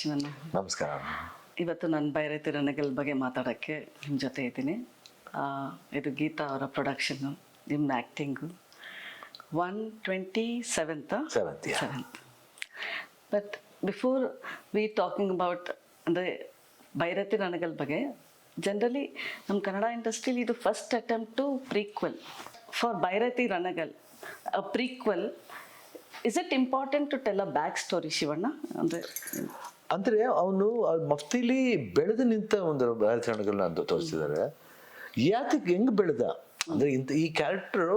ಶಿವಣ್ಣ. ನಮಸ್ಕಾರ. ಇವತ್ತು ನಾನು ಬೈರೈತಿ ರಣಗಲ್ ಬಗ್ಗೆ ಮಾತಾಡೋಕ್ಕೆ ನಿಮ್ಮ ಜೊತೆ ಇದ್ದೀನಿ. ಇದು ಗೀತಾ ಅವರ ಪ್ರೊಡಕ್ಷನ್ನು ನಿಮ್ಮ acting one twenty seventh. Seventh but before we talking about ಅಂದರೆ ಬೈರತಿ ನನಗಲ್ ಬಗ್ಗೆ ಜನರಲಿ ನಮ್ಮ ಕನ್ನಡ ಇಂಡಸ್ಟ್ರೀಲಿ ಇದು first attempt to prequel for Bhairathi Ranagal a prequel is it important to tell a back story Shivanna? ಅಂದರೆ ಅಂದ್ರೆ ಅವನು ಮಫ್ತಿಲಿ ಬೆಳೆದು ನಿಂತ ಒಂದು ರಾಜಕಾರಣಗಳನ್ನ ಅಂತ ತೋರಿಸಿದ್ದಾರೆ. ಯಾತಕ್ಕೆ ಹೆಂಗ್ ಬೆಳೆದ? ಅಂದ್ರೆ ಇಂಥ ಈ character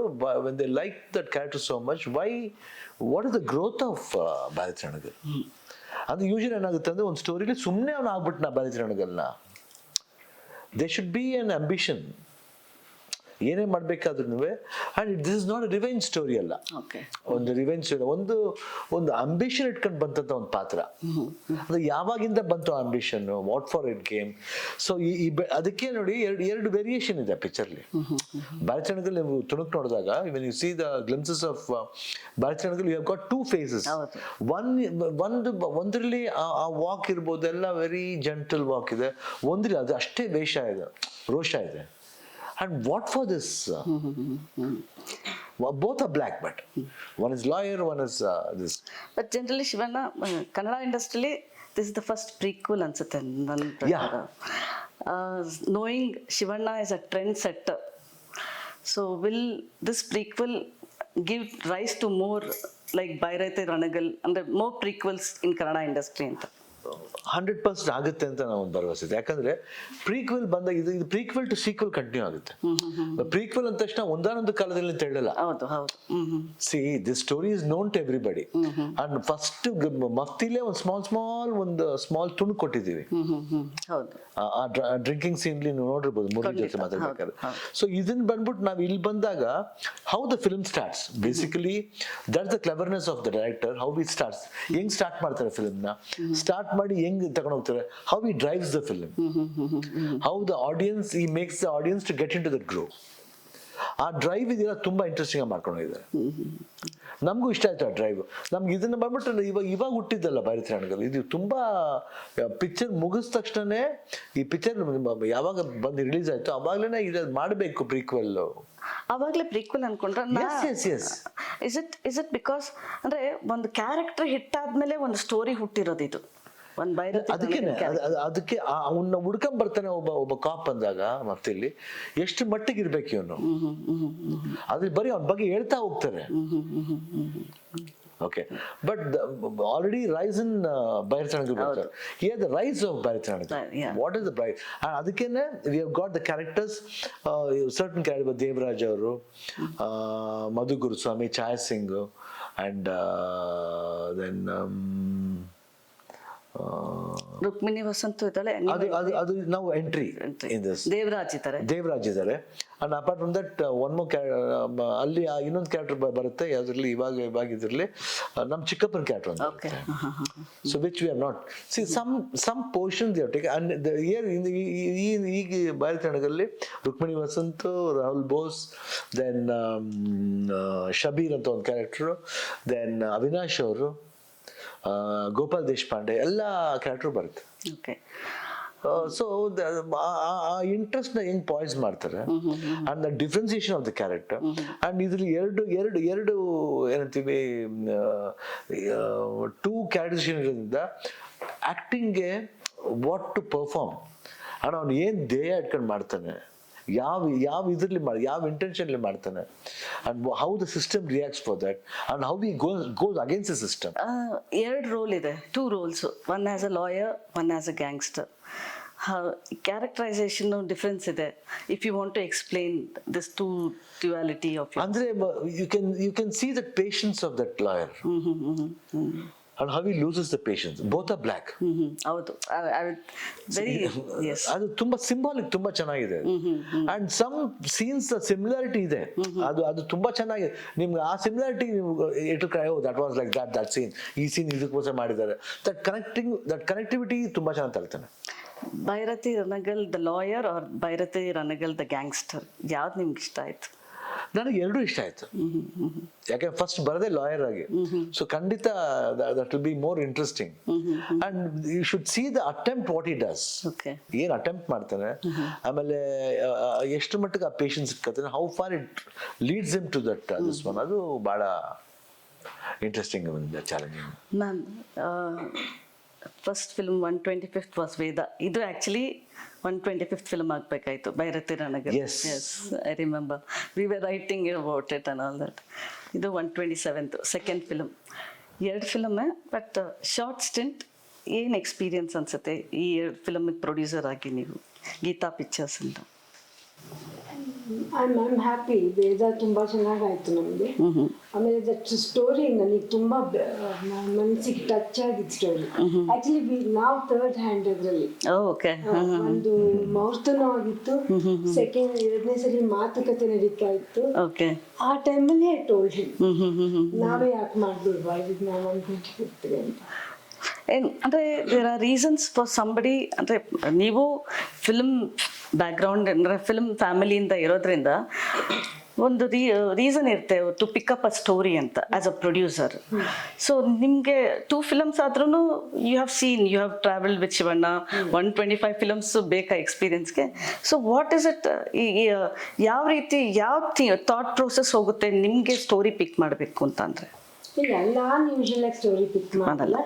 they like that character so much why what is the growth of Bhairathi Ranagal ಅದು ಯೂಶಲಿ ಏನಾಗುತ್ತೆ ಅಂದ್ರೆ ಒಂದು ಸ್ಟೋರಿಲಿ ಸುಮ್ಮನೆ ಅವನು ಆಗ್ಬಿಟ್ನ Bhairathi ರಣಗಲ್ನ they should be an ambition ಏನೇ ಮಾಡಬೇಕಾದ್ರೂ and this is not revenge story ಅಲ್ಲ. ಒಂದು ರಿವೆಂಜ್ ಸ್ಟೋರಿ ಒಂದು ಒಂದು ಅಂಬಿಷನ್ ಇಟ್ಕೊಂಡು ಬಂತಂಥ ಒಂದು ಪಾತ್ರ. ಅದು ಯಾವಾಗಿಂದ ಬಂತು ambition what for it game so ಈ ಅದಕ್ಕೆ ನೋಡಿ ಎರಡು ಎರಡು ವೇರಿಯೇಷನ್ ಇದೆ ಪಿಕ್ಚರ್ಲಿ ಬಾಲಚರಣದಲ್ಲಿ ನೀವು ತುಣುಕ್ ನೋಡಿದಾಗ even you see the glimpses of ಬಾಲಚರಣದಲ್ಲಿ you got two faces. One ಒಂದು ಒಂದರಲ್ಲಿ ಆ ವಾಕ್ ಇರ್ಬೋದು ಎಲ್ಲ ವೆರಿ ಜೆಂಟಲ್ ವಾಕ್ ಇದೆ. ಒಂದ್ರಲ್ಲಿ ಅದು ಅಷ್ಟೇ ವೇಷ ಇದೆ ರೋಷ ಇದೆ. And what for this both are black but one is lawyer one is this but generally Shivanna ಆ, Kannada ಇಂಡಸ್ಟ್ರಿಲಿ this is the first prequel ಅನ್ಸುತ್ತೆ ನನ್ನ ಪ್ರಕಾರ knowing Shivanna is a trend set so will this prequel give rise to more like Bhairathi Ranagal ಅಂದ್ರೆ more prequels in Kannada industry ಅಂತ hundred percent ಆಗುತ್ತೆ ಅಂತ ನಾವು ಭರವಸೆ ಇದೆ. ಯಾಕಂದ್ರೆ ಪ್ರೀಕ್ವೆಲ್ ಬಂದಾಗ ಇದು ಇದು ಪ್ರೀಕ್ವೆಲ್ ಟು ಸೀಕ್ವೆಲ್ ಕಂಟಿನ್ಯೂ ಆಗುತ್ತೆ. ಪ್ರೀಕ್ವೆಲ್ ಅಂದ ತಕ್ಷಣ ಒಂದಾನೊಂದು ಕಾಲದಲ್ಲಿ ಅಂತ ಹೇಳಲ್ಲ see this story is known to everybody and first ಮಫ್ತಿಲೇ ಒಂದು ಸ್ಮಾಲ್ ಸ್ಮಾಲ್ ಒಂದು ಸ್ಮಾಲ್ ತುಣುಕು ಕೊಟ್ಟಿದ್ದೀವಿ. ಆ ಡ್ರಿಂಕಿಂಗ್ ಸೀನ್ಲಿ ನೀವು ನೋಡಿರ್ಬೋದು ಮುರಳಿ ಜೊತೆ ಮಾತಾಡ್ಬೇಕಾದ್ರೆ. ಸೊ ಇದನ್ನ ಬಂದ್ಬಿಟ್ಟು ನಾವು ಇಲ್ಲಿ ಬಂದಾಗ how the film starts basically that the cleverness of the director how we starts ಹೆಂಗ್ ಸ್ಟಾರ್ಟ್ ಮಾಡ್ತಾರೆ ಫಿಲ್ಮ್ನ ಸ್ಟಾರ್ಟ್ ಮಾಡಿ ಹೆಂಗ್ ತಗೊಂಡು ಹೋಗ್ತಾರೆ how we drives the film how the audience ಈ makes the audience to get into that grow ಆ drive ಇದೆಲ್ಲ ತುಂಬಾ ಇಂಟ್ರೆಸ್ಟಿಂಗ್ ಆಗಿ ಮಾಡ್ಕೊಂಡು ಹೋಗಿದ್ದಾರೆ. ನಮಗೂ ಇಷ್ಟ ಆಯಿತು ಆ ಡ್ರೈವ್ ನಮ್ಗೆ ಇದನ್ನ ಬಂದ್ಬಿಟ್ಟು ಇವಾಗ ಇವಾಗ ಹುಟ್ಟಿದ್ದಲ್ಲ ಭಾರತ ರಣಗಲ್ ಇದು ತುಂಬ ಪಿಕ್ಚರ್ ಮುಗಿದ ತಕ್ಷಣನೇ ಈ ಪಿಕ್ಚರ್ ಯಾವಾಗ ಬಂದು ರಿಲೀಸ್ ಆಯಿತು ಅವಾಗಲೇ ಇದು ಮಾಡಬೇಕು ಪ್ರೀಕ್ವೆಲ್ ಅವಾಗಲೇ ಪ್ರೀಕ್ವೆಲ್ ಅನ್ಕೊಂಡ್ರೆ. Is it is it because ಅಂದ್ರೆ ಒಂದು ಕ್ಯಾರೆಕ್ಟರ್ ಹಿಟ್ ಆದ್ಮೇಲೆ ಒಂದು ಸ್ಟೋರಿ ಹುಟ್ಟಿರೋದು ಇದು. ಒಂದು ಬೈರತಿ ಅದಕ್ಕೆ. ಅದಕ್ಕೆ ಅವನ್ನ ಹುಡ್ಕೊಂಡ್ ಬರ್ತಾನೆ ಒಬ್ಬ ಒಬ್ಬ ಕಾಪ್ ಅಂದಾಗ ಮತ್ತೆ ಇಲ್ಲಿ ಎಷ್ಟು ಮಟ್ಟಿಗೆ ಇರ್ಬೇಕು ಇವನು? ಅದ್ರ ಬರೀ ಅವನ ಬಗ್ಗೆ ಹೇಳ್ತಾ ಹೋಗ್ತಾರೆ okay but already rise in Bhairathanagal ಬರ್ತಾರೆ here the rise of Yeah. What is the prize ಅದಕ್ಕೇನೆ we have got the characters certain character Devaraj ಅವರು ಮಧು ಗುರುಸ್ವಾಮಿ ಛಾಯಾ ಸಿಂಗ್ ಅಂಡ್ ದೆನ್ ರುಕ್ಮಿಣಿ ವಸಂತ ಇದ್ದಾಳೆ ಅದು ಅದು ಅದು ನಾವು ಎಂಟ್ರಿ ಇನ್ ದಿಸ್ ದೇವರಾಜ್ ಇದ್ದಾರೆ. ದೇವರಾಜ್ ಇದ್ದಾರೆ. And apart from that one ಮೋ ಅಲ್ಲಿ ಇನ್ನೊಂದು ಕ್ಯಾರೆಕ್ಟರ್ ಬರುತ್ತೆ ಅದರಲ್ಲಿ ಇವಾಗ ಇವಾಗ ಇದರಲ್ಲಿ ನಮ್ಮ ಚಿಕ್ಕಪ್ಪನ ಕ್ಯಾರೆಕ್ಟರ್ ಅಂತ okay so which we are not see some some portion take and here ಈ ಈಗ ಭಾರತನಾಡಲ್ಲಿ ರುಕ್ಮಿಣಿ ವಸಂತ್ ರಾಹುಲ್ ಬೋಸ್ ದೆನ್ ಶಬೀರ್ ಅಂತ ಒಂದು ಕ್ಯಾರೆಕ್ಟರ್ ದೆನ್ ಅವಿನಾಶ್ ಅವರು ಗೋಪಾಲ್ ದೇಶಪಾಂಡೆ ಎಲ್ಲ ಕ್ಯಾರೆಕ್ಟರ್ ಬರುತ್ತೆ. ಓಕೆ ಸೊ ಆ ಇಂಟ್ರೆಸ್ಟ್ನ ಹೆಂಗ್ ಪಾಯ್ಸ್ ಮಾಡ್ತಾರೆ and the differentiation of the character and ಇದ್ರಲ್ಲಿ ಎರಡು ಎರಡು ಎರಡು ಏನಂತೀವಿ ಟೂ ಕ್ಯಾರೆಕ್ಟರ್ಸೇಷನ್ ಇರೋದ್ರಿಂದ ಆಕ್ಟಿಂಗ್ಗೆ ವಾಟ್ ಟು ಪರ್ಫಾರ್ಮ್ ಅಂಡ್ ಅವ್ನು ಏನ್ ಧ್ಯೇಯ ಇಟ್ಕೊಂಡು ಮಾಡ್ತಾನೆ ಯಾವ ಯಾವ ಇದರಲ್ಲಿ ಮಾಡಿ ಯಾವ ಇಂಟೆನ್ಷನ್ಲಿ ಮಾಡ್ತಾನೆ? And how the system reacts for that and how we goes goes against the system ಎರಡು ರೋಲ್ ಇದೆ. Two roles one as a lawyer one as a gangster characterisation difference ಇದೆ. If you want to explain this two duality of ಅಂದ್ರೆ you can you can see the patience of that lawyer hmm how he loses the patience both loses the patience. Both are black. Hmm hmm ಹೌದು ಅದು ತುಂಬಾ symbolic ತುಂಬಾ ಚೆನ್ನಾಗಿದೆ. And some scenes similarity ಇದೆ. ಅದು ಅದು ತುಂಬಾ ಚೆನ್ನಾಗಿದೆ. ನಿಮ್ಗೆ ಆ similarity it cry that was like that that scene ಈ ಸೀನ್ ಇದಕ್ಕೋಸ್ಕರ ಮಾಡಿದ್ದಾರೆ. ದಟ್ ಕನೆಕ್ಟಿಂಗ್ ದಟ್ ಕನೆಕ್ಟಿವಿಟಿ ತುಂಬಾ ಚೆನ್ನಾಗಿ ತರ್ತಾನೆ Bhairathi Ranagal the lawyer or Bhairathi Ranagal the gangster ಯಾವ್ದು ನಿಮ್ಗೆ ಇಷ್ಟ ಆಯ್ತು? ನನಗೆ ಎರಡೂ ಇಷ್ಟ ಆಯ್ತು. ಯಾಕೆ ಫಸ್ಟ್ ಬರದೆ ಲಾಯರ್ ಆಗಿ. ಸೊ ಖಂಡಿತ that will be more interesting and you should see the attempt what it does okay ಏನ್ ಅಟೆಂಪ್ಟ್ ಮಾಡ್ತಾನೆ? ಆಮೇಲೆ ಎಷ್ಟು ಮಟ್ಟಿಗೆ ಆ patience ಇಟ್ಕೊತಾನೆ how far it leads him to that this one ಅದು ಬಹಳ interesting challenging ma'am first film one twenty fifth was Vedha ಇದು actually one twenty fifth film ಆಗಬೇಕಾಯ್ತು Bhairathi Ranagal. Yes I remember we were writing about it and all that ಇದು one twenty seventh second film ಎರಡು ಫಿಲಮ್ಮೇ but short stint ಏನು experience ಅನ್ಸುತ್ತೆ ಈ ಎರಡು ಫಿಲಮಿಗೆ producer ಆಗಿ ನೀವು? ಗೀತಾ ಪಿಕ್ಚರ್ಸ್ ಅಂತ ಐ ಆಮ್ ಹ್ಯಾಪಿ ವೇದ ತುಂಬ ಚೆನ್ನಾಗಾಯ್ತು ನಮಗೆ. ಆಮೇಲೆ ದಟ್ ಸ್ಟೋರಿ ನನಗೆ ತುಂಬ ಮನಸ್ಸಿಗೆ ಟಚ್ ಆಗಿದ್ದ ಸ್ಟೋರಿ ಆಕ್ಚುಲಿ ನಾವು ಥರ್ಡ್ ಹ್ಯಾಂಡ್ ಅದರಲ್ಲಿ. ಒಂದು ಮುಹೂರ್ತನೂ ಆಗಿತ್ತು. ಸೆಕೆಂಡ್ ಎರಡನೇ ಸರಿ ಮಾತುಕತೆ ನಡೀತಾ ಇತ್ತು. ಓಕೆ. ಆ ಟೈಮಲ್ಲಿ ಟೋಲ್ಡ್ ನಾವೇ ಯಾಕೆ ಮಾಡ್ಬಿಡ್ವಾ? ಇದಕ್ಕೆ ನಾವು ಅನ್ಕೊಂಡಿರ್ತೀವಿ ಅಂತ. ಅಂದರೆ there are reasons for somebody ಅಂದರೆ ನೀವು ಫಿಲ್ಮ್ ಬ್ಯಾಕ್ಗ್ರೌಂಡ್ ಅಂದರೆ ಫಿಲ್ಮ್ ಫ್ಯಾಮಿಲಿಯಿಂದ ಇರೋದ್ರಿಂದ ಒಂದು ರೀ ರೀಸನ್ ಇರುತ್ತೆ to pick up a story ಅಂತ ಆಸ್ ಅ ಪ್ರೊಡ್ಯೂಸರ್ ಸೊ ನಿಮಗೆ ಟೂ ಫಿಲಮ್ಸ್ ಆದ್ರೂ you have seen you have travel with Shivanna one twenty five films ಬೇಕಾ ಎಕ್ಸ್ಪೀರಿಯನ್ಸ್ಗೆ ಸೊ ವಾಟ್ ಇಸ್ ಇಟ್ ಯಾವ ರೀತಿ, ಯಾವ ಥಾಟ್ ಪ್ರೋಸೆಸ್ ಹೋಗುತ್ತೆ ನಿಮಗೆ ಸ್ಟೋರಿ ಪಿಕ್ ಮಾಡಬೇಕು ಅಂತ ಅಂದರೆ? ಇಲ್ಲ ನಾನು ಯೂಶಲ್ ಆಗಿ ಸ್ಟೋರಿ ಪಿಕ್ ಮಾಡಲ್ಲ.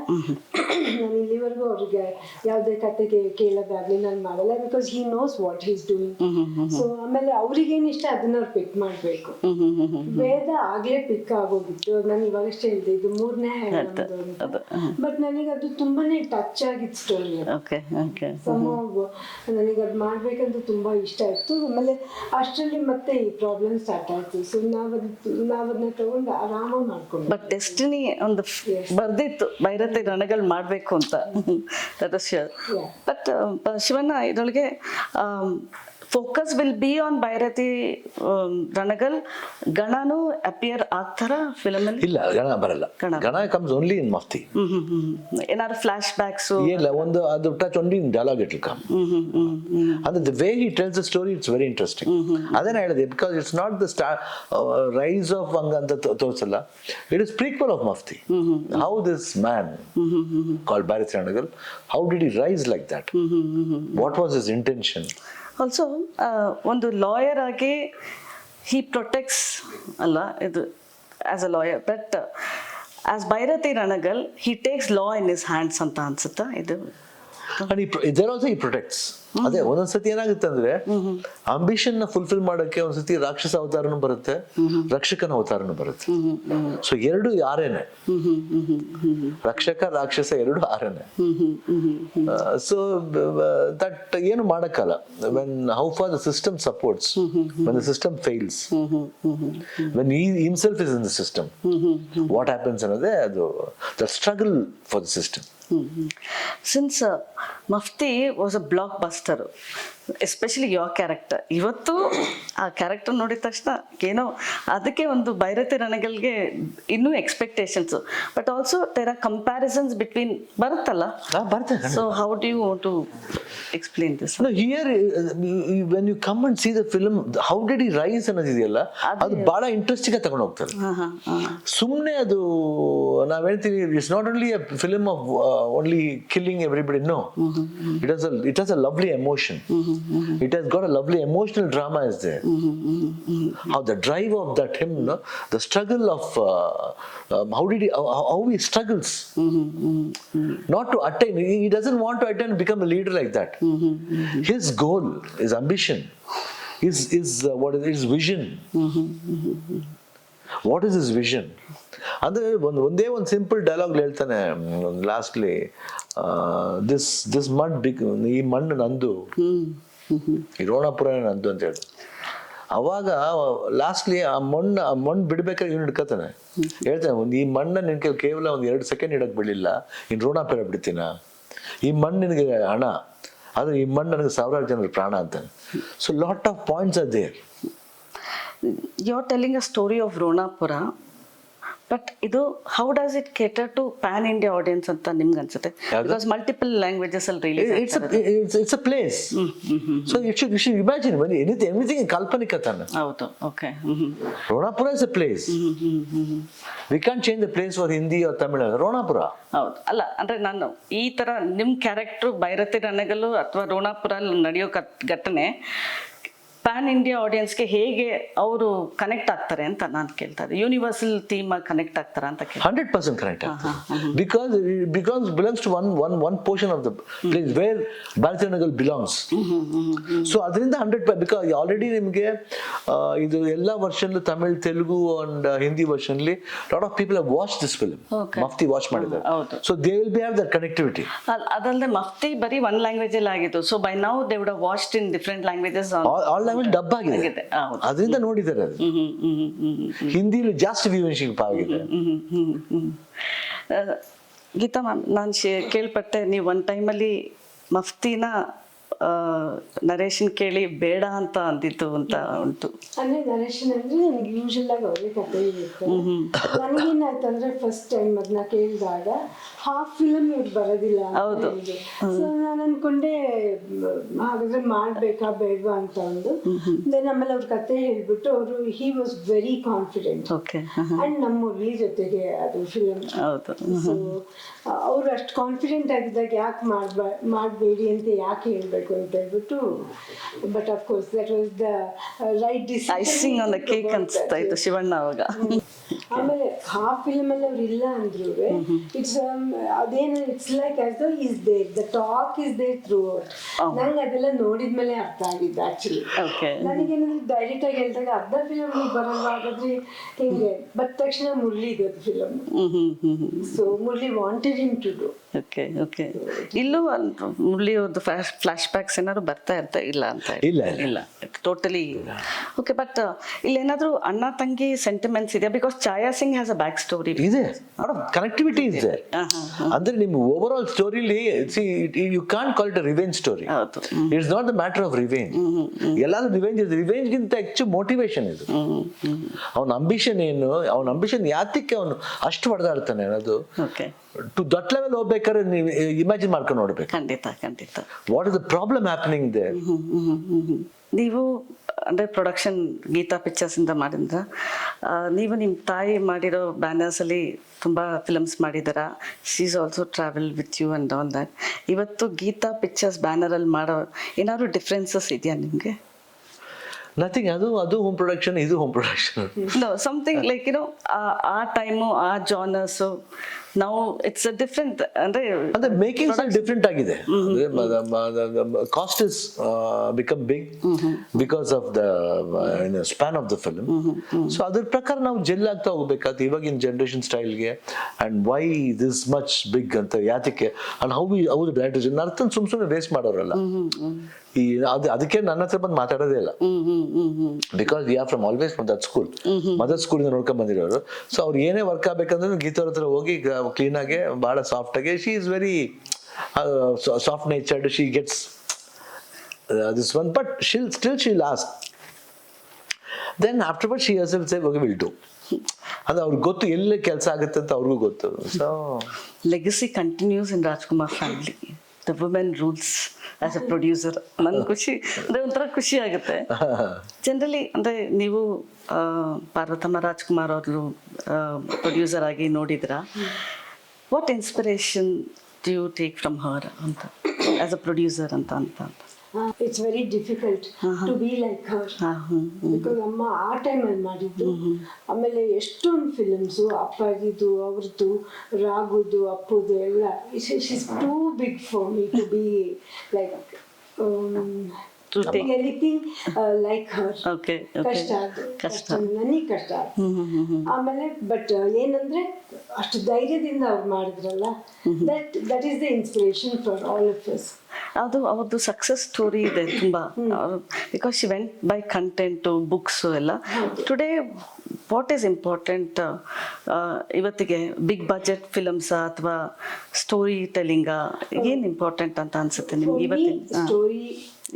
ನಾನು ಇಲ್ಲಿವರೆಗೂ ಅವ್ರಿಗೆ ಯಾವುದೇ ಕತೆಗೆ ಕೇಳೋದಾಗ್ಲಿ ನಾನು ಮಾಡಲ್ಲ because he knows what he's doing so ಆಮೇಲೆ ಅವ್ರಿಗೇನು ಇಷ್ಟ ಅದನ್ನ ಅವ್ರು ಪಿಕ್ ಮಾಡಬೇಕು. ವೇದ ಆಗ್ಲೇ ಪಿಕ್ ಆಗೋಗಿತ್ತು. ನಾನು ಇವಾಗಷ್ಟೇ ಹೇಳಿದೆ ಇದು ಮೂರನೇ ಬಟ್ ನನಗೆ ಅದು ತುಂಬಾನೇ ಟಚ್ ಆಗಿತ್ತು ಸ್ಟೋರಿ ನನಗೆ ಅದು ಮಾಡ್ಬೇಕಂತ ತುಂಬಾ ಇಷ್ಟ ಆಯ್ತು ಆಮೇಲೆ ಅಷ್ಟರಲ್ಲಿ ಮತ್ತೆ ಈ ಪ್ರಾಬ್ಲಮ್ ಸ್ಟಾರ್ಟ್ ಆಯ್ತು. ಸೊ ನಾವದ್ ನಾವದನ್ನ ತಗೊಂಡು ಆರಾಮಾಗಿ ಮಾಡ್ಕೊಂಡು ಬಟ್ ಡೆಸ್ಟಿನಿ ಒಂದು ಬರ್ದಿತ್ತು. ಭೈರತಿ ರಣಗಳು ಮಾಡಬೇಕು ಅಂತ. ದಟ್ ಬಟ್ ಶಿವಣ್ಣ ಇದರೊಳಗೆ focus will be on Bhairathi Ranagal ಗಣನು appear ಆಗ್ತಾರ ಫಿಲಮ್ ಇಲ್ಲ ಗಣ ಬರಲ್ಲ. ಗಣ. ಕಮ್ಸ್ ಓನ್ಲಿ ಇನ್ ಮಫ್ತಿ ಏನಾದ್ರು ಫ್ಲಾಶ್ ಬ್ಯಾಕ್ಸ್ ಇಲ್ಲ ಒಂದು ಅದು touch only in dialogue it come ಅಂದ್ರೆ the way he tells the story it's very interesting ಅದೇನ ಹೇಳಿದೆ because it's not the star rise of ಹಂಗ ಅಂತ ತೋರಿಸಲ್ಲ it is prequel of Mufti how this man call Bearys Ranagal how did he rise like that what was his intention also ಒಂದು lawyer ಆಗಿ he protects ಅಲ್ಲ ಇದು as a lawyer but as Bhairathi Ranagal he takes law in his hands ಅಂತ ಅನ್ಸುತ್ತಾ ಇದು? Protects ಅದೇ ಒಂದೊಂದ್ಸತಿ ಏನಾಗುತ್ತೆ ಅಂದ್ರೆ ಅಂಬಿಷನ್ನ ಫುಲ್ಫಿಲ್ ಮಾಡಕ್ಕೆ ಒಂದ್ಸತಿ ರಾಕ್ಷಸ ಅವತಾರನು ಬರುತ್ತೆ ರಕ್ಷಕನ ಅವತಾರನು ಬರುತ್ತೆ ಸೊ ಎರಡು ಯಾರೇನೆ ರಕ್ಷಕ ರಾಕ್ಷಸ ಎರಡು ಆರೇನೆ ಸೊ ದಟ್ ಏನು ಮಾಡಕ್ಕಲ್ಲ when how far the system supports when the system fails when he himself is in the system what happens ಅನ್ನೋದೇ ಅದು the struggle for the system since Mufti was a blockbuster especially ಯುವ character ಇವತ್ತು ಆ character ನೋಡಿದ ತಕ್ಷಣ ಏನೋ ಅದಕ್ಕೆ ಒಂದು ಭೈರತಿ ರಣಗಲ್ಗೆ ಇನ್ನೂ expectations but also there are comparisons between ಬರುತ್ತಲ್ಲ? ಬರ್ತದೆ so how do you want to explain this here when you when you come and see the film, how did he rise ಅನ್ನೋದಿದೆಯಲ್ಲ ಅದು. ಬಹಳ ಇಂಟ್ರೆಸ್ಟಿಂಗ್ ಆಗಿ ತಗೊಂಡು ಹೋಗ್ತಾರೆ. ಹಾಂ ಹಾಂ ಹಾಂ. ಸುಮ್ಮನೆ ಅದು ನಾವು ಹೇಳ್ತೀವಿ it's not only a film of only killing everybody no it has it has a lovely emotion It has got a lovely emotional drama is there how the drive of that him no? the struggle of uh, um, how did he how, how he struggles not to attain he he doesn't want to attain and become a leader like that his goal his ambition is is uh, what is his vision what is is vision ಅಂದ್ರೆ ಒಂದು ಒಂದೇ ಒಂದು simple dialogue ಹೇಳ್ತಾನೆ lastly this this mud big ಈ ಮಣ್ಣು ನಂದು ಈ ರೋಣಪುರ ನಂದು ಅಂತ ಹೇಳಿ. ಅವಾಗ ಲಾಸ್ಟ್ಲಿ ಆ ಮಣ್ಣು ಆ ಮಣ್ಣು ಬಿಡ್ಬೇಕಾದ್ರೆ ಇವ್ನು ಹಿಡ್ಕತಾನೆ. ಹೇಳ್ತಾನೆ ಒಂದು ಈ ಮಣ್ಣ ನಿನ್ಗೆ ಕೇವಲ ಒಂದು ಎರಡು ಸೆಕೆಂಡ್ ಇಡಕ್ಕೆ ಬಿಡಲಿಲ್ಲ. ಇನ್ನು ರೋಣಾಪುರ ಬಿಡ್ತೀನ? ಈ ಮಣ್ಣು ನಿನಗೆ ಹಣ. ಆದ್ರೆ ಈ ಮಣ್ಣು ನನಗೆ ಸಾವಿರಾರು ಜನರ ಪ್ರಾಣ ಅಂತ ಸೊ ಲಾಟ್ ಆಫ್ ಪಾಯಿಂಟ್ಸ್ ಅದೇ you are telling a story of Ronapura, but ಇದು how does it cater to pan India audience ಅಂತ ನಿಮ್ಗೆ ಅನ್ಸುತ್ತೆ? ಬಿಕಾಸ್ ಮಲ್ಟಿಪಲ್ ಲ್ಯಾಂಗ್ವೇಜಸ್ ಅಲ್ಲಿ release it's a place so it should you should imagine ಬನ್ನಿ anything everything ಕಾಲ್ಪನಿಕ ತಾನೆ. ಹೌದು okay Ronapura is a place we can change the place for Hindi or Tamil Ronapura. ಹೌದು ಅಲ್ಲ ಅಂದ್ರೆ ನಾನು ಈ ತರ ನಿಮ್ ಕ್ಯಾರೆಕ್ಟರ್ ಭೈರತಿ ನನಗಲು ಅಥವಾ ರೋಣಾಪುರ ನಡೆಯೋ ಘಟನೆ ಪ್ಯಾನ್ ಇಂಡಿಯಾ ಆಡಿಯನ್ಸ್ಗೆ ಹೇಗೆ ಅವರು ಕನೆಕ್ಟ್ ಆಗ್ತಾರೆ ಅಂತ ನಾನು ಕೇಳ್ತಾ ಇದ್ದೆ. ಯೂನಿವರ್ಸಲ್ ಥೀಮ್ ಕನೆಕ್ಟ್ ಆಗ್ತಾರ ಅಂತ hundred percent connect because because belongs because one one one one one one portion of the place where Bharatanagal belongs. So ಅದರಿಂದ ಹಂಡ್ರೆಡ್ ಬಿಕಾಸ್ ಆಲ್ರೆಡಿ ನಿಮಗೆ ಇದು ಎಲ್ಲ version Tamil Telugu and Hindi ವರ್ಷನ್ಲಿ lot of people have watch this film. Mufti watch ಮಾಡಿದ್ದಾರೆ. So they will be have their connectivity ಅದಲ್ಲದೆ ಮಫ್ತಿ ಬರೀ one language ಅಲ್ಲಿ ಆಗಿತ್ತು so by now they would watched in different languages all language dub ಆಗಿದೆ. ಅದರಿಂದ ನೋಡಿದ್ದಾರೆ ಅದು. ಹಿಂದಿಲಿ ಜಾಸ್ತಿ ವ್ಯೂವರ್ಶಿಪ್ ಆಗಿದೆ ಗೀತಾ ಮ್ಯಾಮ್ ನಾನು ಕೇಳ್ಪಟ್ಟೆ ನೀವು ಒನ್ ಟೈಮಲ್ಲಿ ಮಫ್ತಿನ ನರೇಶನ್ ಕೇಳಿ ಬೇಡ ಅಂತ ಅಂದಿತ್ತು ಅಂತ ಉಂಟು. ಅಂದ್ರೆ ನರೇಶನ್ ಅಂದ್ರೆ ನನಗೆ ಯೂಶಲ್ ಆಗಿ ಅವರೇ ಕತೆ ನನಗೇನಾಯ್ತು ಅಂದ್ರೆ ಫಸ್ಟ್ ಟೈಮ್ ಅದನ್ನ ಕೇಳಿದಾಗ ಹಾಫ್ ಫಿಲಮ್ ಇವ್ರು ಬರೋದಿಲ್ಲ ಹೌದು. ಸೊ ನಾನು ಅನ್ಕೊಂಡೆ ಹಾಗಾದ್ರೆ ಮಾಡ್ಬೇಕಾ ಬೇಡವಾ ಅಂತ ಒಂದು ದೆನ್ ಆಮೇಲೆ ಅವ್ರ ಕತೆ ಹೇಳ್ಬಿಟ್ಟು ಅವರು he was very confident okay and ನಮ್ಮ ಮುರಳಿ ಜೊತೆಗೆ ಅದು ಫಿಲಮ್ ಹೌದು ಸೊ ಅವ್ರು ಅಷ್ಟು ಕಾನ್ಫಿಡೆಂಟ್ ಆಗಿದ್ದಾಗ ಯಾಕೆ ಮಾಡ್ಬಾ ಮಾಡಬೇಡಿ ಅಂತ ಯಾಕೆ ಹೇಳಬೇಕು ಅಂತ ಹೇಳ್ಬಿಟ್ಟು but of course that was the right icing on the cake ಅನ್ಸ್ತಾ ಇತ್ತು ಶಿವಣ್ಣ ಅವಾಗ. ಆಮೇಲೆ ಹಾಫ್ ಫಿಲ್ಮ್ ಅಲ್ಲಿ ಅವ್ರು ಇಲ್ಲ ಅಂದ್ರು. ಇಟ್ಸ್ ಅದೇನು it's like as is there the talk is there through ನಂಗೆ ಅದೆಲ್ಲ ನೋಡಿದ್ಮೇಲೆ ಅರ್ಥ ಆಗಿದ್ದು ಆಕ್ಚುಲಿ ಓಕೆ ನನಗೇನಂದ್ರೆ ಡೈರೆಕ್ಟ್ ಆಗಿ ಹೇಳ್ದಾಗ ಅರ್ಧ ಫಿಲಮ್ ಬರಲ್ವಾಗದ್ರಿ ಹಾಗಾದ್ರೆ ಹಿಂಗೆ? ಬಂದ ತಕ್ಷಣ ಮುರಳಿ ಇದು film so Murali wanted him to do okay okay ಇಲ್ಲೂ ಒಂದು ಮುರಳಿ ಅವ್ರದ್ದು ಫ್ಲಾಶ್ ಫ್ಲಾಶ್ ಬ್ಯಾಕ್ಸ್ ಏನಾದ್ರು ಬರ್ತಾ ಇರ್ತಾ ಇಲ್ಲ ಅಂತ ಇಲ್ಲ, ಇಲ್ಲ. ಟೋಟಲಿ ಓಕೆ ಬಟ್ ಇಲ್ಲಿ ಏನಾದರೂ ಅಣ್ಣ ತಂಗಿ ಸೆಂಟಿಮೆಂಟ್ಸ್ ಇದೆಯಾ? Because Chhaya Singh has a back story ಇದೆ. ಕನೆಕ್ಟಿವಿಟಿ ಇದೆ. ಅಂದ್ರೆ ನಿಮ್ಮ overall ಸ್ಟೋರಿಲಿ see you can't call it revenge story it's not the matter of revenge ಎಲ್ಲಾದ್ರೂ ರಿವೆಂಜ್ ಇದೆ ರಿವೆಂಜ್ ಗಿಂತ ಹೆಚ್ಚು ಮೋಟಿವೇಶನ್ ಇದು. ಅವನ ಅಂಬಿಷನ್ ಏನು ಅವನ ಅಂಬಿಷನ್ ಯಾತಕ್ಕೆ ಅವನು ಅಷ್ಟು ಹೊಡೆದಾಡ್ತಾನೆ ಅನ್ನೋದು. ಓಕೆ ಟು ದಟ್ ಲೆವೆಲ್ ಹೋಗ್ಬೇಕಾದ್ರೆ ನೀವು ಇಮ್ಯಾಜಿನ್ ಮಾಡ್ಕೊಂಡು ನೋಡ್ಬೇಕು. ಖಂಡಿತ ಖಂಡಿತ. What is the problem happening they. ನೀವು ಅಂದರೆ ಪ್ರೊಡಕ್ಷನ್ ಗೀತಾ ಪಿಕ್ಚರ್ಸ್ ಇಂದ ಮಾಡಿದ್ರ ನೀವು ನಿಮ್ಮ ತಾಯಿ ಮಾಡಿರೋ ಬ್ಯಾನರ್ಸ್ ಅಲ್ಲಿ ತುಂಬಾ ಫಿಲಮ್ಸ್ ಮಾಡಿದಾರ? Is also travel with you and all that ಇವತ್ತು ಗೀತಾ ಪಿಕ್ಚರ್ಸ್ ಬ್ಯಾನರ್ ಅಲ್ಲಿ ಮಾಡೋ ಏನಾದ್ರು ಡಿಫ್ರೆನ್ಸಸ್ ಇದೆಯಾ ನಿಮಗೆ? ನಥಿಂಗ್ ಅದು ಅದು ಹೋಮ್ ಪ್ರೊಡಕ್ಷನ್ ಇದು home production no something like you know ಆ ಟೈಮು ಆ ಜಾನರ್ಸು ನಾವು ಇಟ್ಸ್ ಡಿಫ್ರೆಂಟ್ ಅಂದ್ರೆ ಅಂದ್ರೆ ಮೇಕಿಂಗ್ ಡಿಫ್ರೆಂಟ್ ಆಗಿದೆ. Cost is become big because of the span of the film so ಅದ್ರ ಪ್ರಕಾರ ನಾವು ಜೆಲ್ ಆಗ್ತಾ ಹೋಗ್ಬೇಕಾದ್ರೆ ಇವಾಗಿನ generation ಸ್ಟೈಲ್ಗೆ and why this much big ಅಂತ ಯಾತಕ್ಕೆ ಅಂಡ್ ಹೌ ಹೌದು ಡೈರೆಕ್ಟರ್ ಅರ್ಥ ಸುಮ್ ಸುಮ್ಮನೆ ವೇಸ್ಟ್ ಮಾಡೋರಲ್ಲ. ಈ ಅದು ಅದಕ್ಕೆ ನನ್ನ ಹತ್ರ ಬಂದು ಮಾತಾಡೋದೇ ಇಲ್ಲ. Because we are from always from that school mother ಸ್ಕೂಲಿಂದ ನೋಡ್ಕೊಂಡ್ ಬಂದಿರೋರು. ಸೊ ಅವ್ರು ಏನೇ ವರ್ಕ್ ಆಗ್ಬೇಕಂದ್ರೆ ಗೀತಾ ಹತ್ರ ಹೋಗಿ ಕ್ಲೀನ್ ಆಗಿ ಬಹಳ ಸಾಫ್ಟ್ ಆಗಿ she is very soft natured she gets this one but she'll still she last then after but she has say okay will do ಅದು ಅವ್ರಿಗೆ ಗೊತ್ತು ಎಲ್ಲಿ ಕೆಲಸ ಆಗುತ್ತೆ ಅಂತ ಅವ್ರಿಗೂ ಗೊತ್ತು. So legacy continues in Rajkumar family the women rules as a producer ನಂಗೆ ಖುಷಿ, ಅಂದರೆ ಒಂಥರ ಖುಷಿ ಆಗುತ್ತೆ. ಜನರಲಿ ಅಂದರೆ ನೀವು ಪಾರ್ವತಮ್ಮ ರಾಜ್ಕುಮಾರ್ ಅವರು ಪ್ರೊಡ್ಯೂಸರ್ ಆಗಿ ನೋಡಿದ್ರ? What inspiration do you take from her ಅಂತ ಆ್ಯಸ್ ಅ ಪ್ರೊಡ್ಯೂಸರ್ ಅಂತ ಅಂತ ಅಂತ? It's very difficult to be like her because ಅಮ್ಮ ಆ ಟೈಮಲ್ಲಿ ಮಾಡಿದ್ದು ಆಮೇಲೆ ಎಷ್ಟೊಂದು ಫಿಲಮ್ಸು ಅಪ್ಪಾಗಿದ್ದು ಅವ್ರದ್ದು ರಾಗುದು ಅಪ್ಪುದು ಎಲ್ಲ is too big for me to be like To take- like okay ಕಷ್ಟ ಅದು ಕಷ್ಟ ನನಗೆ ಕಷ್ಟ ಆಮೇಲೆ ಬಟ್ ಏನಂದ್ರೆ ಅಷ್ಟು ಧೈರ್ಯದಿಂದ ಅವ್ರು ಮಾಡಿದ್ರಲ್ಲ that that is the inspiration for all of us ಅದು ಅವ್ರದ್ದು ಸಕ್ಸಸ್ ಸ್ಟೋರಿ ಇದೆ ತುಂಬಾ. Because she went by content books ಎಲ್ಲ. ಟುಡೇ ವಾಟ್ ಈಸ್ ಇಂಪಾರ್ಟೆಂಟ್ ಇವತ್ತಿಗೆ ಬಿಗ್ ಬಜೆಟ್ ಫಿಲಮ್ಸ್ ಅಥವಾ ಸ್ಟೋರಿ ಟೆಲಿಂಗ ಏನು ಇಂಪಾರ್ಟೆಂಟ್ ಅಂತ ಅನ್ಸುತ್ತೆ ನಿಮ್ಗೆ ಇವತ್ತಿನ story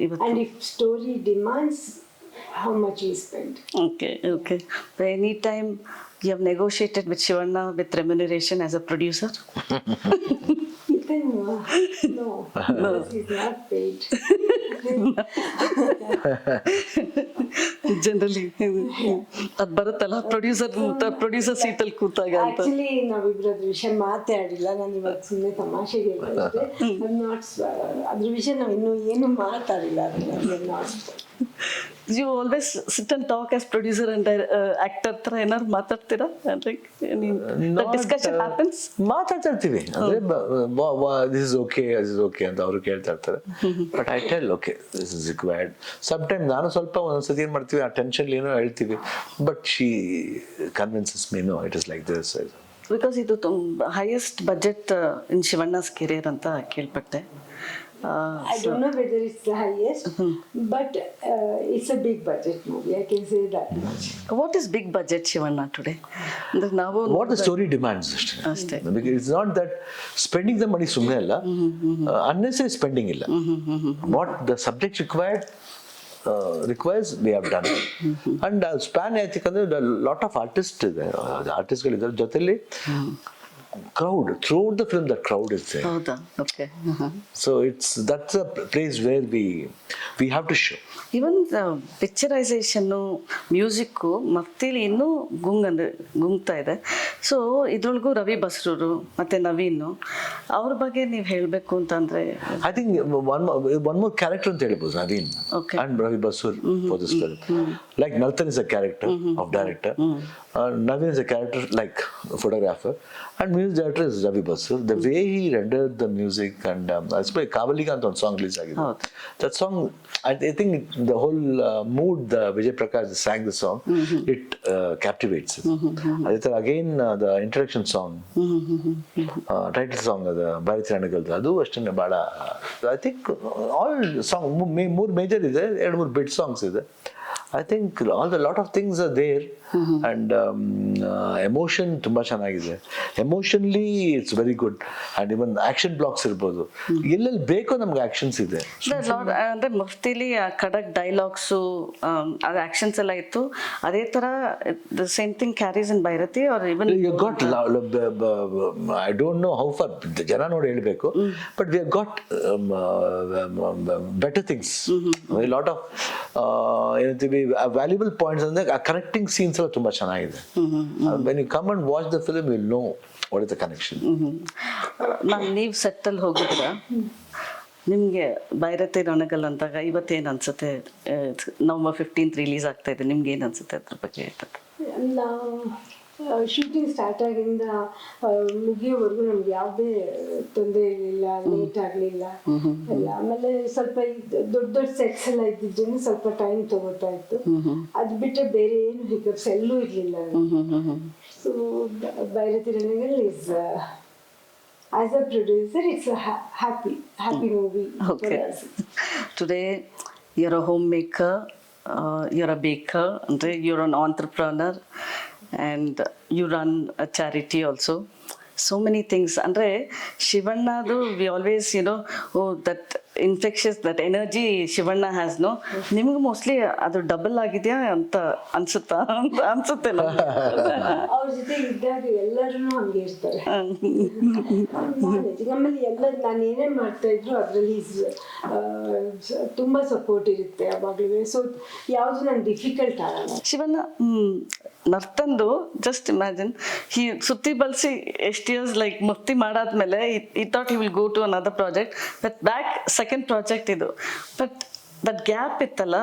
ಇವತ್ತು. and if story demands how much we spend okay okay any time you have negotiated with Shivanna with remuneration as a producer Then, uh, no, because he's not paid. Generally ಅದು ಬರುತ್ತಲ್ಲ producer producer ಸೀಟಲ್ಲಿ ಕೂತಾಗ ಅಂತ. Actually ನಾವಿಬ್ರು ಅದ್ರ ವಿಷಯ ಮಾತಾಡಿಲ್ಲ. ನಾನು ಇವಾಗ ಸುಮ್ಮನೆ ತಮಾಷೆಗೆ ನಾಟ್ ಅದ್ರ ವಿಷಯ ನಾವು ಇನ್ನೂ ಏನು ಮಾತಾಡಿಲ್ಲ. ಅದನ್ನ not you always sit and talk as producer and actor ತರ ಏನಾದ್ರು ಮಾತಾಡ್ತೀರಾ? ಲೈಕ್ ಡಿಸ್ಕಷನ್ ಹ್ಯಾಪನ್ಸ್ ಮಾತಾಡ್ತಾ ಇರ್ತೀವಿ ಅಂದ್ರೆ this is okay this is okay ಅಂತ ಅವರು ಕೇಳ್ತಾ ಇರ್ತಾರೆ. But I tell okay this is required some time ನಾನು ಸ್ವಲ್ಪ ಒಂದ್ಸತಿ ಏನ್ ಮಾಡ್ತೀವಿ ಆ ಟೆನ್ಷನ್ ಏನೋ ಹೇಳ್ತೀವಿ. ಬಟ್ ಶಿ ಕನ್ವಿನ್ಸಸ್ ಮೀನು it is like this because ಇದು ತುಂಬ highest budget in Shivanna's career ಅಂತ ಕೇಳ್ಪಟ್ಟೆ. I don't know whether it's the highest, but uh, it's a big budget movie. I can say that much. What is big budget Shivanna today ಅಂದ್ರೆ ನಾವು what the story demands ಅಷ್ಟೇ ಅಷ್ಟೇ it's not that spending the money ಸುಮ್ಮನೆ ಅಲ್ಲ unnecessary spending ಇಲ್ಲ what the subject required requires we have done and span ಯಾಕಂದ್ರೆ lot of artist ಇದೆ ಆರ್ಟಿಸ್ಟ್ಗಳಿದ್ದಾರೆ ಜೊತೆಲಿ crowd the the film that crowd is ಹೌದಾ okay so it's that's a place where we we have to show even ಪಿಕ್ಚರೈಸೇಷನ್ನು music ಮತ್ತೇಲಿ ಇನ್ನೂ ಗುಂಗ್ ಅಂದ್ರೆ ಗುಂಗ್ತಾ ಇದೆ so ಇದ್ರೊಳಗೂ Ravi Basrur ಮತ್ತೆ ನವೀನು ಅವ್ರ ಬಗ್ಗೆ ನೀವು ಹೇಳಬೇಕು antandre I think one more, one more character ಅಂತ ಹೇಳ್ಬೋದು Naveen Okay. and Ravi Basur for this film. Like Nathan is a character of director, uh, Navin is a character like a photographer, and music director is Ravi Basur. The way he rendered the music and um, I suppose Kavaliga ಅಂತ ಒಂದು song release ಆಗಿದೆ ಹೌದು. that song I, I think the whole uh, mood the Vijay Prakash sang the song it uh, captivates it. ಅದೇ ಥರ again uh, the introduction song title song ಅದು ಭಾರತಿ ರಣಗಲ್ದು ಅದು ಅಷ್ಟೇ ಭಾಳ ಐ ಥಿಂಕ್ ಆಲ್ ಸಾಂಗ್ ಮೂರು ಮೇಜರ್ ಇದೆ ಎರಡು ಮೂರು ಬಿಟ್ ಸಾಂಗ್ಸ್ ಇದೆ I think all the lot of things are there and emotion ತುಂಬಾ ಚೆನ್ನಾಗಿದೆ. Emotionally it's very good and even action blocks ಇರ್ಬೋದು. ಎಲ್ಲೆಲ್ಲಿ ಬೇಕೋ ನಮ್ಗೆ ಆಕ್ಷನ್ಸ್ ಇದೆ. ಅಂದ್ರೆ ಮಫ್ತಿಲಿ ಖಡಕ್ ಡೈಲಾಗ್ಸು ಅದು ಆಕ್ಷನ್ಸ್ ಎಲ್ಲ ಇತ್ತು. ಅದೇ ತರ the same thing carries in Bhairathi ಅವ್ರ even you got I don't know how for ಜನ ನೋಡಿ ಹೇಳ್ಬೇಕು. But we got better things lot of ಏನಂತೀವಿ ವ್ಯಾಲ್ಯೂಬಲ್ ಪಾಯಿಂಟ್ಸ್ ಅಂದ್ರೆ ಕರೆಕ್ಟಿಂಗ್ ಕನೆಕ್ಟಿಂಗ್ ಸೀನ್ಸ್ ಎಲ್ಲ ತುಂಬಾ ಚೆನ್ನಾಗಿದೆ. When you come and watch the film will know what is the connection ನಾನು ನೀವು ಸೆಟ್ಟಲ್ಲಿ ಹೋಗಿದ್ರ ನಿಮಗೆ ಬೈರತೆ ರಣಗಲ್ ಅಂದಾಗ ಇವತ್ತೇನು ಅನ್ಸುತ್ತೆ? ನವಂಬರ್ ಫಿಫ್ಟೀನ್ತ್ ರಿಲೀಸ್ ಆಗ್ತಾ ಇದೆ. ನಿಮ್ಗೆ ಏನು ಅನ್ಸುತ್ತೆ ಅದ್ರ ಬಗ್ಗೆ ನಾವು ಶೂಟಿಂಗ್ ಸ್ಟಾರ್ಟ್ ಆಗಿಂದ ಮುಗಿಯೋವರೆಗೂ ನಮ್ಗೆ ಯಾವುದೇ ತೊಂದರೆ ಇರಲಿಲ್ಲ ಲೇಟ್ ಆಗಲಿಲ್ಲ. ಎಲ್ಲ ಆಮೇಲೆ ಸ್ವಲ್ಪ ದೊಡ್ಡ ದೊಡ್ಡ ಸೆಟ್ಸ್ ಎಲ್ಲ ಇದ್ದಿದ್ದರಿಂದ ಸ್ವಲ್ಪ ಟೈಮ್ ತಗೋತಾ ಇತ್ತು. ಅದು ಬಿಟ್ಟರೆ ಬೇರೆ ಏನು ಹಿಕಪ್ಸ್ ಎಲ್ಲೂ ಇರಲಿಲ್ಲ so Bhairathi Ranagal is as a producer it's happy happy movie today Today, you're a homemaker, uh, you're a baker, and you're an entrepreneur, you run a charity also so many things ಅಂದರೆ ಶಿವಣ್ಣದು we always you know oh that infectious that energy Shivanna has no ನಿಮ್ಗೆ mostly ಅದು double ಆಗಿದೆಯಾ ಅಂತ ಅನ್ಸುತ್ತಾ? ಅಂತ ಅನ್ಸುತ್ತೆ. ಅವ್ರ ಜೊತೆ ಇದ್ದಾಗ ಎಲ್ಲರೂ ಹಂಗೆ ಇರ್ತಾರೆ. Knowledge. ಆಮೇಲೆ ಎಲ್ಲ ನಾನು ಏನೇ ಮಾಡ್ತಾ ಇದ್ರು ಅದರಲ್ಲಿ ತುಂಬಾ ಸಪೋರ್ಟ್ ಇರುತ್ತೆ ಯಾವಾಗಲೂ. ಸೊ ಯಾವುದು ನಂಗೆ ಡಿಫಿಕಲ್ಟ್ ಆಗಲ್ಲ. ಶಿವಣ್ಣ ನರ್ತಂದು ಜಸ್ಟ್ ಇಮ್ಯಾಜಿನ್ ಹಿ ಸುತ್ತಿ ಬಲ್ಸಿ ಎಷ್ಟು ಇಯರ್ಸ್ ಲೈಕ್ ಮುಕ್ತಿ ಮಾಡಾದ್ಮೇಲೆ ಈ thought he will go to another project but back second project ಇದು. ಬಟ್ ದಟ್ ಗ್ಯಾಪ್ ಇತ್ತಲ್ಲ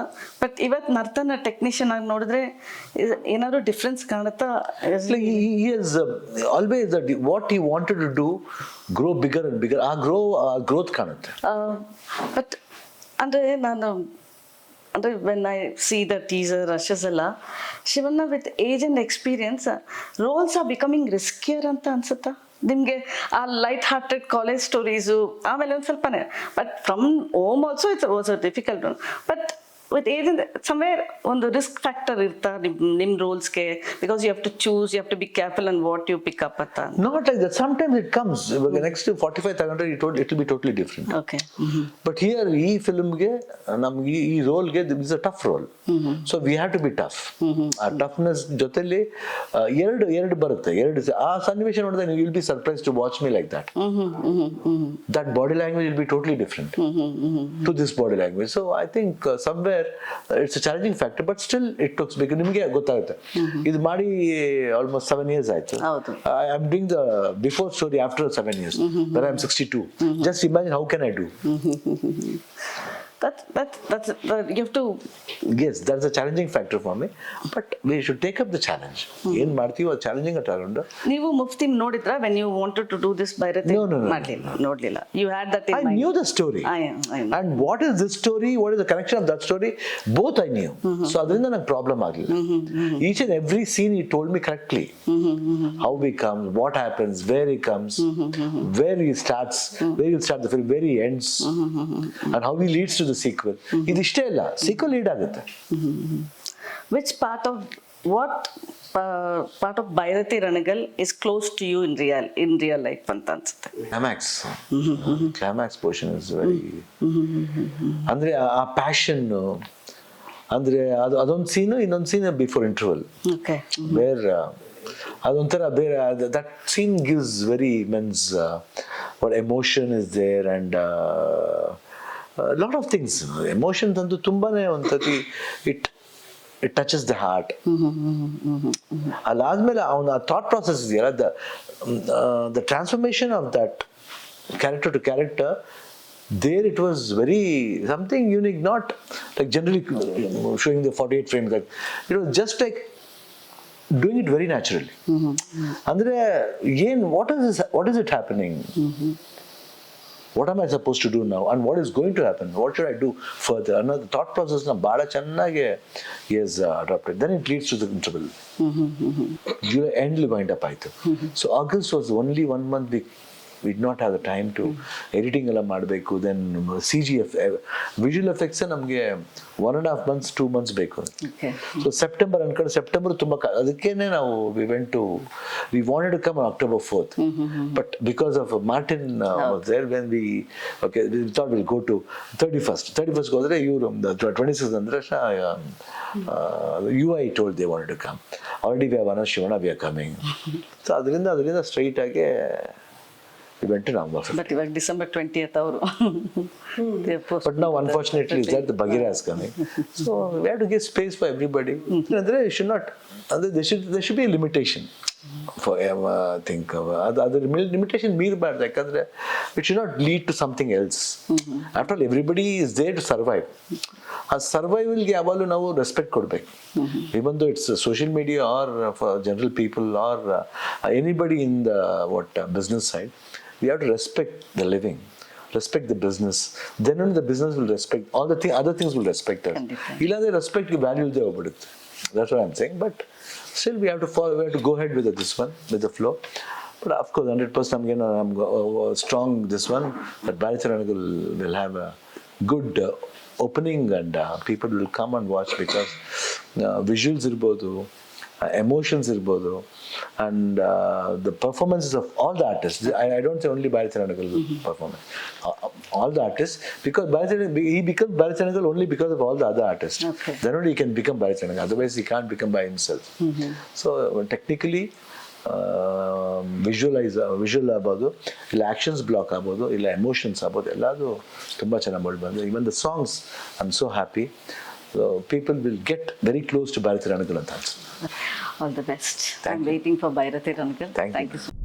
ಬಟ್ ಇವತ್ತು ನರ್ತನ ಟೆಕ್ನಿಷಿಯನ್ ಆಗಿ ನೋಡಿದ್ರೆ ಏನಾದ್ರು ಡಿಫ್ರೆನ್ಸ್ ಕಾಣುತ್ತಾ? Uh, always that what he wanted to do grow bigger ಆ ಗ್ರೋ growth ಕಾಣುತ್ತೆ. ಬಟ್ ಅಂದರೆ ನಾನು ಅಂದರೆ when I see the teaser rushes ಎಲ್ಲ Shivanna with age and experience roles are becoming riskier ಅಂತ ಅನ್ಸುತ್ತಾ? ನಿಮಗೆ ಆ ಲೈಟ್ ಹಾರ್ಟೆಡ್ ಕಾಲೇಜ್ ಸ್ಟೋರೀಸು ಆಮೇಲೆ ಒಂದು ಸ್ವಲ್ಪನೇ but from Om also it's was a difficult but with age somewhere ಒಂದು risk factor ಇರ್ತಾ ನಿಮ್ ನಿಮ್ ರೋಲ್ಸ್ಗೆ because you have to choose you have to be careful and what you pick up ಅಂತ not like that sometimes it comes ಇವಾಗ next forty five ತಗೊಂಡ್ರೆ it it be totally different okay but here ಈ ಫಿಲ್ಮ್ಗೆ ನಮ್ಗೆ ಈ- ರೋಲ್ಗೆ is a tough role so we have to be tough ಆ toughness ಜೊತೆಲಿ ಎರಡು ಎರಡು ಬರುತ್ತೆ. ಎರಡು ಆ ಸನ್ನಿವೇಶ ನೋಡಿದ್ರೆ ನೀವು will be surprise to watch me like that that body language will be totally different to this body language so I think somewhere it's a challenging factor but still it tucks ಬೇಕು ನಿಮಗೆ ಗೊತ್ತಾಗುತ್ತೆ. ಇದು ಮಾಡಿ almost seven years ಆಯ್ತು. ಹೌದು. I am doing the before story after seven years where I am sixty two just imagine how can I do That, that, that's, that, you have to yes that's a challenging factor for me but we should take up the challenge ಏನ್ ಮಾಡ್ತೀವೋ ಅದು challenging ತಗೊಂಡು ನೀವು ಮುಫ್ತಿ ನೋಡಿದ್ರ when you wanted to do this Bairathi No, no, no. ಮಾಡ್ಲಿಲ್ಲ ನೋಡ್ಲಿಲ್ಲ you had that I in knew the story. I, I know. And what is this story? What is the connection of that story? Both I knew. So ಅದರಿಂದ ನಂಗೆ problem ಆಗಲಿಲ್ಲ each and every scene he told me correctly how we comes what happens where he comes where he starts where will start the film where he ends and how we leads to the sequel ಇದಿಷ್ಟೇ ಇಲ್ಲ sequel lead ಆಗುತ್ತೆ. Which part of what part of Bhairathi Ranagal is close to you in real in real life ಅಂತ ಅನ್ಸುತ್ತೆ. Climax climax portion is very ಅಂದ್ರೆ ಆ- passion passion ಅಂದ್ರೆ ಅದು ಅದೊಂದು ಸೀನು ಇನ್ನೊಂದು ಸೀನ್ ಬಿಫೋರ್ ಇಂಟರ್ವಲ್ ವೇರ್ ಅದೊಂಥರ ಬೇರೆ that scene gives very means what emotion is there and lot of things emotions ಅಂತೂ ತುಂಬಾನೇ ಒಂದ್ಸತಿ it it touches the heart ಅದಾದ್ಮೇಲೆ ಅವನ ಥಾಟ್ ಪ್ರಾಸೆಸ್ ಇದೆಯಲ್ಲ the the transformation of that character to character there it was very something unique not like generally showing the 48 frames like it was just like doing it very naturally. ಅಂದರೆ ಏನು what is what is it happening what am I suppose to do ನಾವು and what is going to happen what should I do further ಅನ್ನೋದು thought ಪ್ರಾಸೆಸ್ನ ಭಾಳ ಚೆನ್ನಾಗಿ is adapted then it leads to the July ಎಂಡ್ಲಿ wind up ಆಯಿತು. So August was only one month we we'd not have the time to editing ಎಲ್ಲ ಮಾಡಬೇಕು then C G F visual ಎಫೆಕ್ಟ್ಸೇ ನಮಗೆ one and half months two months ಬೇಕು. So September ಅನ್ಕೊಂಡು September ತುಂಬ ಅದಕ್ಕೇನೆ ನಾವು we went to we wanted to come October fourth but because of Martin there when we okay thought will go to thirty first thirty first ಹೋದರೆ ಇವರು twenty six ಅಂದರೆ you I told they wanted to come already we have announce Shivanna we are coming so ಅದರಿಂದ ಅದರಿಂದ straight ಆಗಿ we went to Ram but ಇವಾಗ December twentieth ಅವರು But now, unfortunately, is that the Bagheera is coming. So we have to give space for everybody. ಅಂದ್ರೆ it should not. ಅಂದ್ರೆ there should there should be a limitation for uh, think ಅದು ಅದ್ರ limitation ಮೀರಬಾರ್ದು ಯಾಕಂದರೆ it should not lead to something else after all everybody is there to survive ಆ ಸರ್ವೈವಲ್ಗೆ ಯಾವಾಗಲೂ ನಾವು ರೆಸ್ಪೆಕ್ಟ್ ಕೊಡಬೇಕು even though it's social media or for general people or anybody in the what business side We have to respect the living respect the business then only the business will respect all the thing other things will respect us ಖಂಡಿತ. ಇಲ್ಲಾಂದ್ರೆ respect value ಇಲ್ಲದೆ ಹೋಗ್ಬಿಡುತ್ತೆ that's what i'm saying but still we have to follow we have to go ahead with this one with the flow but of course 100% i'm gonna i'm go- uh, strong this one that Bharatanagal will have a good uh, opening and uh, people will come and watch because uh, visuals ಇರ್ಬೋದು emotions ಇರ್ಬೋದು. And the performances of all the artist I I don't say only ಭಾರತನಾಡಗಲ್ performance all the artist because Bharata he become ಭಾರತನಾಡಗಲ್ only because of all the artist then only he can become become otherwise he can become by himself so technically visualise visual ಆಗ್ಬೋದು ಇಲ್ಲ actions block ಆಗ್ಬೋದು ಇಲ್ಲ emotions ಆಗ್ಬೋದು ಎಲ್ಲದೂ ತುಂಬ ಚೆನ್ನಾಗಿ ಮಾಡಿ ಬಂದು even the songs I am so happy So people will get very close to Bharati Ranakal and All the best. Thank I'm you. waiting for Bharati Ranakal. Thank, Thank you. you so